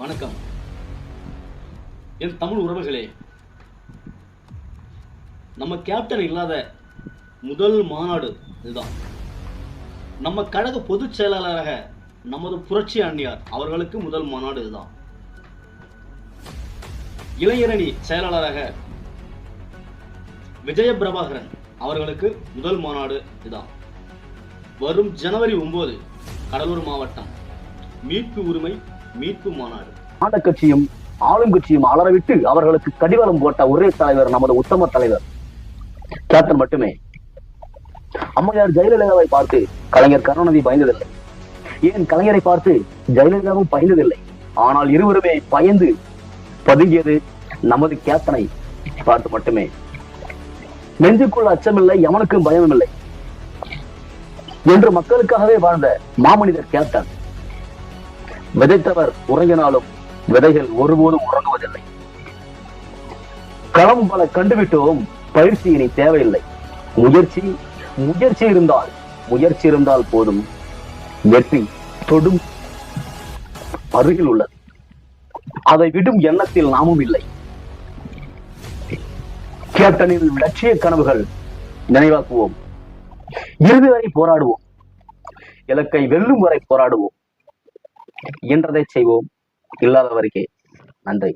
வணக்கம். என் தமிழ் உறவுகளே நம்ம கேப்டன் இல்லாத முதல் மாநாடு இதுதான். நம்ம கழக பொதுச் செயலாளராக நமது புரட்சி அண்ணியார் அவர்களுக்கு முதல் மாநாடு இதுதான். இளைஞரணி செயலாளராக விஜய பிரபாகரன் அவர்களுக்கு முதல் மாநாடு இதுதான். வரும் ஜனவரி ஒன்பது கடலூர் மாவட்டம் மீட்பு உரிமை மீட்பு மாநாடு ஆண்ட கட்சியும் ஆளும் கட்சியும் அலறவிட்டு அவர்களுக்கு கடிவாளம் போட்ட ஒரே தலைவர் நமது உத்தம தலைவர். கேப்டன் மட்டுமே. அம்மையார் ஜெயலலிதாவை பார்த்து கலைஞர் கருணாநிதி பயந்ததில்லை. ஏன் கலைஞரை பார்த்து ஜெயலலிதாவும் பயந்ததில்லை? ஆனால் இருவருமே பயந்து பதுங்கியது நமது கேப்டனை பார்த்து மட்டுமே. நெஞ்சுக்குள்ள அச்சமில்லை எவனுக்கும் பயமும் இல்லை என்று மக்களுக்காகவே வாழ்ந்த மாமனிதர் கேப்டன். விதைத்தவர் உறங்கினாலும் விதைகள் ஒருபோதும் உறங்குவதில்லை. களம் பல கண்டுவிட்டோம் பயிற்சி இனி தேவையில்லை. முயற்சி முயற்சி இருந்தால் முயற்சி இருந்தால் போதும். வெற்றி தொடும் அருகில் உள்ளது. அதை விடும் எண்ணத்தில் நாமும் இல்லை. கேப்டனின் லட்சிய கனவுகள் நினைவாக்குவோம். இறுதி வரை போராடுவோம். இலக்கை வெல்லும் வரை போராடுவோம். இயன்றதை செய்வோம். இல்லாதவருக்கே நன்றி.